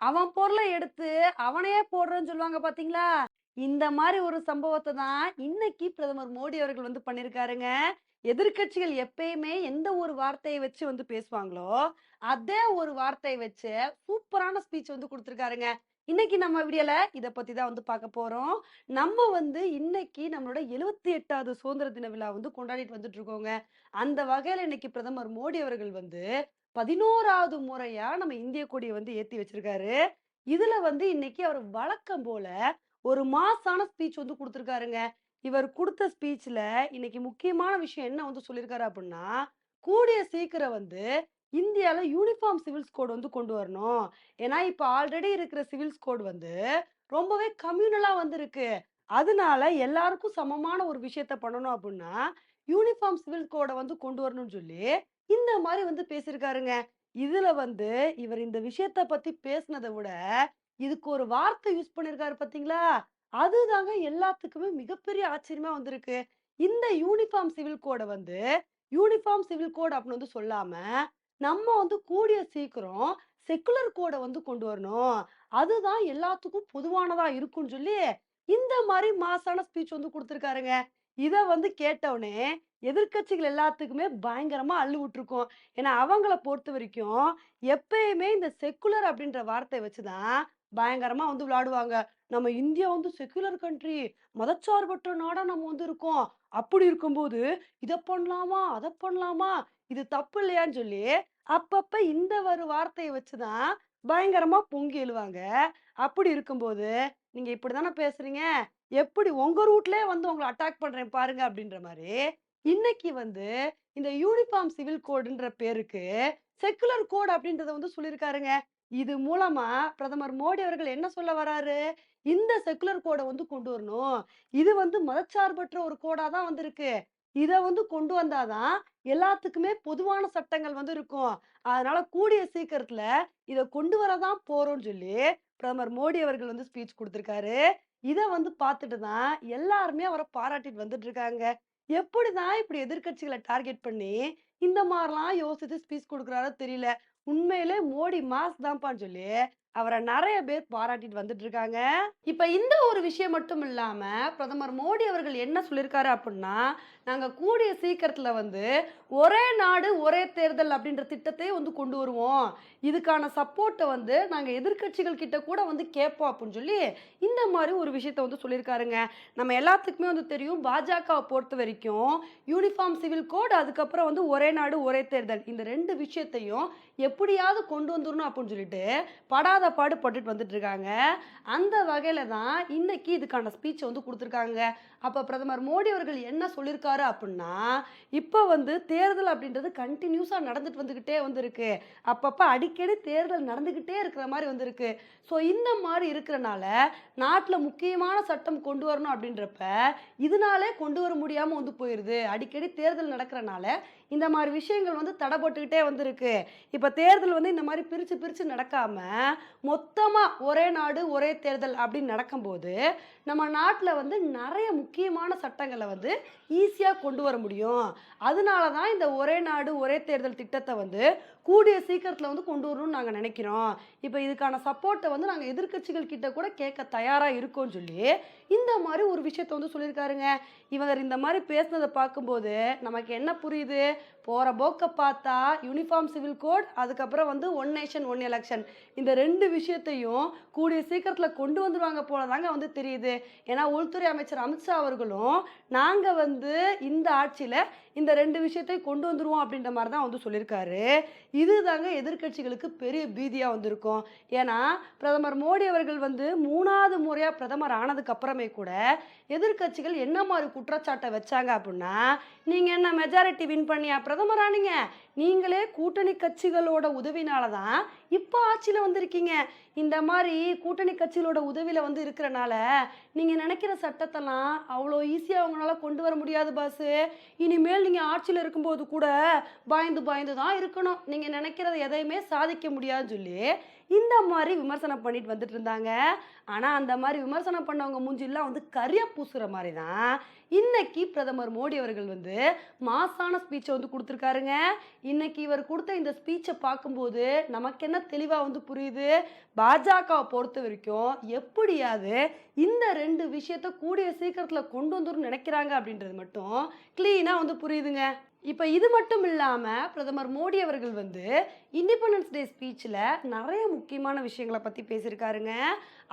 அவன் பொருளை எடுத்து அவனையே போடுறேன்னு சொல்லுவாங்க பாத்தீங்களா? இந்த மாதிரி ஒரு சம்பவத்தை தான் இன்னைக்கு பிரதமர் மோடி அவர்கள் வந்து பண்ணியிருக்காருங்க எதிர்க்கட்சிகள் எப்பயுமே எந்த ஒரு வார்த்தையை வச்சு வந்து பேசுவாங்களோ அதே ஒரு வார்த்தையை வச்சு சூப்பரான ஸ்பீச் வந்து கொடுத்துருக்காருங்க. இன்னைக்கு நம்ம வீடியோல இதை பத்தி தான் வந்து பார்க்க போறோம். நம்ம வந்து இன்னைக்கு நம்மளோட எழுவத்தி எட்டாவது சுதந்திர தின விழா வந்து கொண்டாடிட்டு வந்துட்டு இருக்கோங்க. அந்த வகையில இன்னைக்கு பிரதமர் மோடி அவர்கள் வந்து பதினோராவது முறையா நம்ம இந்திய கொடியை வந்து ஏத்தி வச்சிருக்காரு. இதுல வந்து இன்னைக்கு அவர் வழக்கம் போல ஒரு மாசான ஸ்பீச் வந்து கொடுத்துருக்காருங்க. இவர் கொடுத்த ஸ்பீச்ல இன்னைக்கு முக்கியமான விஷயம் என்ன வந்து சொல்லியிருக்காரு அப்படின்னா கூடிய சீக்கிரம் வந்து இந்தியால யூனிஃபார்ம் சிவில்ஸ் கோட் வந்து கொண்டு வரணும். ஏன்னா இப்ப ஆல்ரெடி இருக்கிற சிவில்ஸ் கோட் வந்து ரொம்பவே கம்யூனலா வந்து இருக்கு. அதனால எல்லாருக்கும் சமமான ஒரு விஷயத்த பண்ணணும் அப்படின்னா யூனிஃபார்ம் சிவில் கோடை வந்து கொண்டு வரணும்னு சொல்லி இந்த மாதிரி வந்து பேசியிருக்காருங்க. இதுல வந்து இவர் இந்த விஷயத்த பத்தி பேசுனதை விட இதுக்கு ஒரு வார்த்தை யூஸ் பண்ணிருக்காரு பாத்தீங்களா அதுதாங்க எல்லாத்துக்குமே மிகப்பெரிய ஆச்சரியமா வந்திருக்கு. இந்த யூனிஃபார்ம் சிவில் கோடை வந்து யூனிஃபார்ம் சிவில் கோட் அப்படின்னு வந்து சொல்லாம நம்ம வந்து கூடிய சீக்கிரம் செக்குலர் கோடை வந்து கொண்டு வரணும். அதுதான் எல்லாத்துக்கும் பொதுவானதா இருக்கும்னு சொல்லி இந்த மாதிரி மாசான ஸ்பீச் வந்து கொடுத்துருக்காருங்க. இதை வந்து கேட்டவுடனே எதிர்க்கட்சிகள் எல்லாத்துக்குமே பயங்கரமா அள்ளு விட்டுருக்கோம் ஏன்னா அவங்கள பொறுத்த வரைக்கும் எப்பயுமே இந்த செக்குலர் அப்படின்ற வார்த்தையை வச்சுதான் பயங்கரமா வந்து விளையாடுவாங்க. நம்ம இந்தியா வந்து செக்குலர் கண்ட்ரி மதச்சார்பற்ற நாடா நம்ம வந்து இருக்கோம். அப்படி இருக்கும்போது இதை பண்ணலாமா அதை பண்ணலாமா இது தப்பு இல்லையான்னு சொல்லி அப்பப்ப இந்த ஒரு வார்த்தையை வச்சுதான் பயங்கரமா பொங்கி எழுவாங்க. அப்படி இருக்கும்போது நீங்க இப்படிதானே பேசுறீங்க? எப்படி உங்க ரூட்லயே வந்து உங்களை அட்டாக் பண்றேன் பாருங்க அப்படின்ற மாதிரி இன்னைக்கு வந்து இந்த யூனிஃபார்ம் சிவில் கோடுன்ற பேருக்கு செக்குலர் கோட் அப்படின்றத வந்து சொல்லியிருக்காருங்க இது மூலமா பிரதமர் மோடி அவர்கள் என்ன சொல்ல வராரு? இந்த செக்குலர் கோடை வந்து கொண்டு வரணும். இது வந்து மதச்சார்பற்ற ஒரு கோடா தான் வந்திருக்கு. இதை வந்து கொண்டு வந்தாதான் எல்லாத்துக்குமே பொதுவான சட்டங்கள் வந்து இருக்கும். அதனால கூடிய சீக்கிரத்துல இதை கொண்டு வரதான் போறோம்னு சொல்லி பிரதமர் மோடி அவர்கள் வந்து ஸ்பீச் கொடுத்திருக்காரு. இதை வந்து பார்த்துட்டு தான் எல்லாருமே அவரை பாராட்டிட்டு வந்துட்டு இருக்காங்க. எப்படிதான் இப்படி எதிர்க்கட்சிகளை டார்கெட் பண்ணி இந்த மாதிரிலாம் யோசித்து ஸ்பீச் கொடுக்குறாரோ தெரியல. உண்மையிலே மோடி மாஸ் தான்ப்பான்னு சொல்லி அவரை நிறைய பேர் பாராட்டிட்டு வந்துட்டு இருக்காங்க. இப்ப இந்த ஒரு விஷயம் மட்டும் இல்லாம பிரதமர் மோடி அவர்கள் என்ன சொல்லியிருக்காரு அப்படின்னா நாங்க கூடிய சீக்கிரத்துல வந்து ஒரே நாடு ஒரே தேர்தல் அப்படின்ற திட்டத்தை வந்து கொண்டு வருவோம். இதுக்கான சப்போர்ட்டை வந்து நாங்க எதிர்க்கட்சிகள் கிட்ட கூட வந்து கேட்போம் அப்படின்னு சொல்லி இந்த மாதிரி ஒரு விஷயத்த வந்து சொல்லியிருக்காருங்க நம்ம எல்லாத்துக்குமே வந்து தெரியும் பாஜகவை பொறுத்த வரைக்கும் யூனிஃபார்ம் சிவில் கோட் அதுக்கப்புறம் வந்து ஒரே நாடு ஒரே தேர்தல் இந்த ரெண்டு விஷயத்தையும் எப்படியாவது கொண்டு வந்துடணும் அப்படின்னு சொல்லிட்டு படாத பாடு பட்டுட்டு வந்துட்டு இருக்காங்க அந்த வகையில் தான் இன்னைக்கு இதுக்கான ஸ்பீச்சை வந்து கொடுத்துருக்காங்க. அப்போ பிரதமர் மோடி அவர்கள் என்ன சொல்லியிருக்காரு அப்படின்னா இப்போ வந்து தேர்தல் அப்படின்றது கண்டினியூஸாக நடந்துட்டு வந்துக்கிட்டே வந்திருக்கு. அப்பப்போ அடிக்கடி தேர்தல் நடந்துக்கிட்டே இருக்கிற மாதிரி வந்திருக்கு. ஸோ இந்த மாதிரி இருக்கிறனால நாட்டில் முக்கியமான சட்டம் கொண்டு வரணும் அப்படின்றப்ப இதனாலே கொண்டு வர முடியாமல் வந்து போயிடுது அடிக்கடி தேர்தல் நடக்கிறனால இந்த மாதிரி விஷயங்கள் வந்து தடைப்பட்டுக்கிட்டே வந்திருக்கு. இப்போ தேர்தல் வந்து இந்த மாதிரி பிரித்து பிரித்து நடக்காமல் மொத்தமாக ஒரே நாடு ஒரே தேர்தல் அப்படின்னு நடக்கும்போது நம்ம நாட்டில் வந்து நிறைய முக்கியமான சட்டங்களை வந்து ஈஸியாக கொண்டு வர முடியும். அதனால தான் இந்த ஒரே நாடு ஒரே தேர்தல் திட்டத்தை வந்து கூடிய சீக்கிரத்தில் வந்து கொண்டு வரணும்னு நாங்கள் நினைக்கிறோம். இப்போ இதுக்கான சப்போர்ட்டை வந்து நாங்கள் எதிர்க்கட்சிகள் கிட்ட கூட கேட்க தயாராக இருக்கோம்னு சொல்லி இந்த மாதிரி ஒரு விஷயத்த வந்து சொல்லியிருக்காருங்க. இவர் இந்த மாதிரி பேசுனதை பார்க்கும்போது நமக்கு என்ன புரியுது? போகிற போக்க பார்த்தா யூனிஃபார்ம் சிவில் கோட் அதுக்கப்புறம் வந்து ஒன் நேஷன் ஒன் எலெக்ஷன் இந்த ரெண்டு விஷயத்தையும் கூடிய சீக்கிரத்தில் கொண்டு வந்துடுவாங்க போல தாங்க வந்து தெரியுது. ஏன்னா உள்துறை அமைச்சர் அமித்ஷா அவர்களும் நாங்கள் வந்து இந்த ஆட்சியில் இந்த ரெண்டு விஷயத்தையும் கொண்டு வந்துருவோம் அப்படின்ற மாதிரி தான் வந்து சொல்லியிருக்காரு. இது தாங்க எதிர்க்கட்சிகளுக்கு பெரிய பீதியாக வந்திருக்கும். ஏன்னா பிரதமர் மோடி அவர்கள் வந்து மூணாவது முறையாக பிரதமர் ஆனதுக்கு அப்புறமே கூட எதிர்க்கட்சிகள் என்ன மாதிரி குற்றச்சாட்டை வச்சாங்க அப்படின்னா நீங்கள் என்ன மெஜாரிட்டி வின் பண்ணியா பிரதமர் பிரதமராணிங்க நீங்களே கூட்டணி கட்சிகளோட உதவினால தான் இப்போ ஆட்சியில் வந்திருக்கீங்க. இந்த மாதிரி கூட்டணி கட்சிகளோட உதவியில் வந்து இருக்கிறனால நீங்கள் நினைக்கிற சட்டத்தெல்லாம் அவ்வளோ ஈஸியாக அவங்களால கொண்டு வர முடியாது பாஸு இனிமேல் நீங்கள் ஆட்சியில் இருக்கும்போது கூட பயந்து பயந்து தான் இருக்கணும். நீங்கள் நினைக்கிறத எதையுமே சாதிக்க முடியாதுன்னு சொல்லி இந்த மாதிரி விமர்சனம் பண்ணிட்டு வந்துட்டு இருந்தாங்க. ஆனால் அந்த மாதிரி விமர்சனம் பண்ணவங்க மூஞ்சிலாம் வந்து கரிய பூசுகிற மாதிரி தான் இன்னைக்கு பிரதமர் மோடி அவர்கள் வந்து மாசான ஸ்பீச்சை வந்து கொடுத்துருக்காருங்க. இன்னைக்கு இவர் கொடுத்த இந்த ஸ்பீச்சை பார்க்கும்போது நமக்கு என்ன தெளிவாக வந்து புரியுது? பாஜகவை பொறுத்த வரைக்கும் எப்படியாவது இந்த ரெண்டு விஷயத்த கூடிய சீக்கிரத்தில் கொண்டு வந்துரும் நினைக்கிறாங்க அப்படின்றது மட்டும் க்ளீனாக வந்து புரியுதுங்க. இப்போ இது மட்டும் இல்லாமல் பிரதமர் மோடி அவர்கள் வந்து இண்டிபெண்டன்ஸ் டே ஸ்பீச்சில் நிறைய முக்கியமான விஷயங்களை பற்றி பேசியிருக்காருங்க.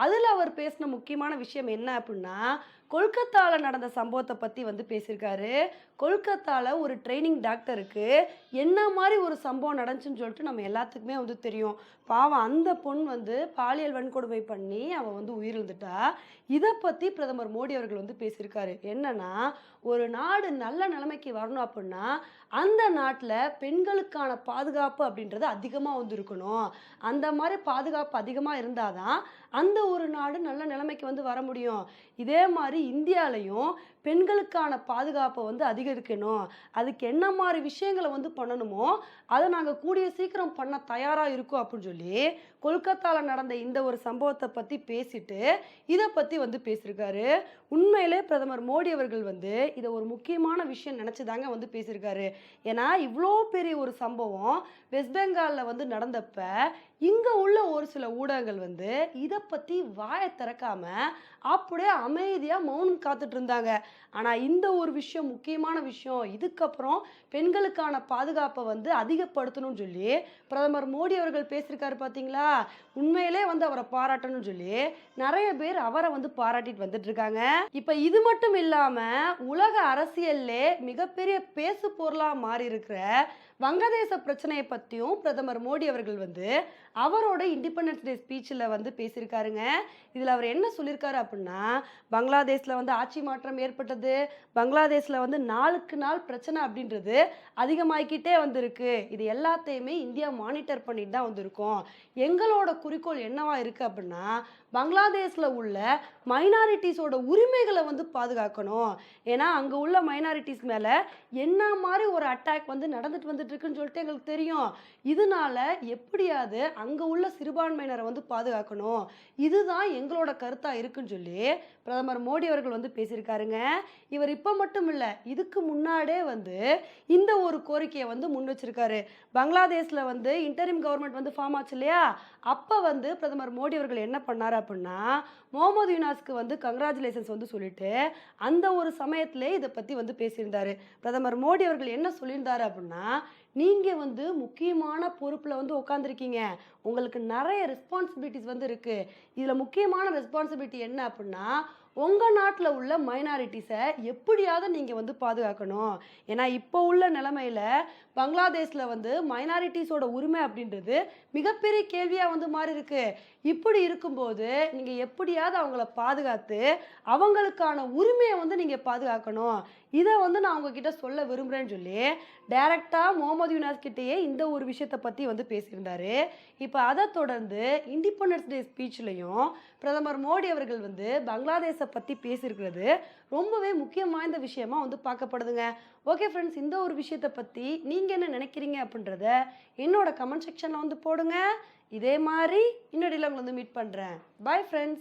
அதில் அவர் பேசின முக்கியமான விஷயம் என்ன அப்படின்னா கொல்கத்தாவில் நடந்த சம்பவத்தை பற்றி வந்து பேசியிருக்காரு. கொல்கத்தாவில் ஒரு ட்ரைனிங் டாக்டருக்கு என்ன மாதிரி ஒரு சம்பவம் நடந்துச்சுன்னு சொல்லிட்டு நம்ம எல்லாத்துக்குமே வந்து தெரியும். பாவம் அந்த பொண் வந்து பாலியல் வன்கொடுமை பண்ணி அவள் வந்து உயிரிழந்துட்டா. இதை பற்றி பிரதமர் மோடி அவர்கள் வந்து பேசியிருக்காரு. என்னன்னா ஒரு நாடு நல்ல நிலைமைக்கு வரணும் அப்படின்னா அந்த நாட்டில் பெண்களுக்கான பாதுகாப்பு அப்படின்றது அதிகமாக வந்து இருக்கணும். அந்த மாதிரி பாதுகாப்பு அதிகமாக இருந்தால் தான் அந்த ஒரு நாடு நல்ல நிலைமைக்கு வந்து வர முடியும். இதே மாதிரி இந்தியாலையும் பெண்களுக்கான பாதுகாப்பை வந்து அதிகரிக்கணும். அதுக்கு என்ன மாதிரி விஷயங்களை வந்து பண்ணணுமோ அதை நாங்கள் கூடிய சீக்கிரம் பண்ண தயாராக இருக்கோம் அப்படின்னு சொல்லி கொல்கத்தாவில் நடந்த இந்த ஒரு சம்பவத்தை பற்றி பேசிட்டு இதை பற்றி வந்து பேசியிருக்காரு. உண்மையிலே பிரதமர் மோடி அவர்கள் வந்து இதை ஒரு முக்கியமான விஷயம் நினச்சி தாங்க வந்து பேசியிருக்காரு. ஏன்னா இவ்வளோ பெரிய ஒரு சம்பவம் வெஸ்ட் பெங்காலில் வந்து நடந்தப்ப இங்கே உள்ள ஒரு சில ஊடகங்கள் வந்து இதை பற்றி வாயை திறக்காம அப்படியே அமைதியாக மௌனம் காத்துட்டு இருந்தாங்க. ஆனால் இந்த ஒரு விஷயம் முக்கியமான விஷயம் இதுக்கப்புறம் பெண்களுக்கான பாதுகாப்பை வந்து அதிகப்படுத்தணும்னு சொல்லி பிரதமர் மோடி அவர்கள் பேசியிருக்காரு பார்த்தீங்களா உண்மையிலே வந்து அவரை பாராட்டணும்னு சொல்லி நிறைய பேர் அவரை வந்து பாராட்டிட்டு வந்துட்டு இருக்காங்க. இப்போ இது மட்டும் இல்லாமல் உலக அரசியல்லே மிகப்பெரிய பேசு பொருளாக மாறி இருக்கிற வங்கதேச பிரச்சனையை பற்றியும் பிரதமர் மோடி அவர்கள் வந்து அவரோட இண்டிபெண்டன்ஸ் டே ஸ்பீச்சில் வந்து பேசியிருக்காருங்க. இதில் அவர் என்ன சொல்லியிருக்காரு அப்படின்னா பங்களாதேஷில் வந்து ஆட்சி மாற்றம் ஏற்பட்டது பங்களாதேஷில் வந்து நாளுக்கு நாள் பிரச்சனை அப்படின்றது அதிகமாகிக்கிட்டே வந்திருக்கு. இது எல்லாத்தையுமே இந்தியா மானிட்டர் பண்ணிட்டு தான் வந்திருக்கோம். எங்களோட குறிக்கோள் என்னவா இருக்குது அப்படின்னா பங்களாதேஷில் உள்ள மைனாரிட்டிஸோட உரிமைகளை வந்து பாதுகாக்கணும். ஏன்னா அங்கே உள்ள மைனாரிட்டிஸ் மேலே என்ன மாதிரி ஒரு அட்டாக் வந்து நடந்துட்டு வந்து இருக்குன்னு சொல்லிட்டு எங்களுக்கு தெரியும். இதனால எப்படியாவது அங்கே உள்ள சிறுபான்மையினரை வந்து பாதுகாக்கணும். இதுதான் எங்களோட கருத்தாக இருக்குன்னு சொல்லி பிரதமர் மோடி அவர்கள் வந்து பேசியிருக்காருங்க. இவர் இப்போ மட்டும் இல்லை இதுக்கு முன்னாடே வந்து இந்த ஒரு கோரிக்கையை வந்து முன் வச்சிருக்காரு. பங்களாதேஷில் வந்து இன்டரிம் கவர்மெண்ட் வந்து ஃபார்ம் ஆச்சு இல்லையா? அப்போ வந்து பிரதமர் மோடி அவர்கள் என்ன பண்ணார் அப்படின்னா முகமது யுனாஸ்க்கு வந்து கங்க்ராச்சுலேஷன்ஸ் வந்து சொல்லிட்டு அந்த ஒரு சமயத்திலே இதை பற்றி வந்து பேசியிருந்தார். பிரதமர் மோடி அவர்கள் என்ன சொல்லியிருந்தார் அப்படின்னா நீங்கள் வந்து முக்கியமான பொறுப்பில் வந்து உட்காந்துருக்கீங்க உங்களுக்கு நிறைய ரெஸ்பான்சிபிலிட்டிஸ் வந்து இருக்குது இதில் முக்கியமான ரெஸ்பான்சிபிலிட்டி என்ன அப்படின்னா உங்கள் நாட்டில் உள்ள மைனாரிட்டிஸை எப்படியாவது நீங்கள் வந்து பாதுகாக்கணும். ஏன்னா இப்போ உள்ள நிலமையில் பங்களாதேஷில் வந்து மைனாரிட்டிஸோட உரிமை அப்படின்றது மிகப்பெரிய கேள்வியாக வந்து மாறி இருக்கு. இப்படி இருக்கும்போது நீங்கள் எப்படியாவது அவங்கள பாதுகாத்து அவங்களுக்கான உரிமையை வந்து நீங்கள் பாதுகாக்கணும். இதை வந்து நான் உங்ககிட்ட சொல்ல விரும்புகிறேன்னு சொல்லி டைரக்டாக முகமது யுனாஸ் கிட்டேயே இந்த ஒரு விஷயத்தை பற்றி வந்து பேசியிருந்தாரு. இப்போ அதை தொடர்ந்து இண்டிபெண்டன்ஸ் டே ஸ்பீச்லையும் பிரதமர் மோடி அவர்கள் வந்து பங்களாதேஷை பற்றி பேசியிருக்கிறது ரொம்பவே முக்கியம் வாய்ந்த விஷயமா வந்து பார்க்கப்படுதுங்க. ஓகே ஃப்ரெண்ட்ஸ் இந்த ஒரு விஷயத்தை பற்றி நீங்கள் என்ன நினைக்கிறீங்க அப்படின்றத என்னோட கமெண்ட் செக்ஷனில் வந்து போடுங்க. இதே மாதிரி இன்னொடியில் உங்களை வந்து மீட் பண்ணுறேன் பாய் ஃப்ரெண்ட்ஸ்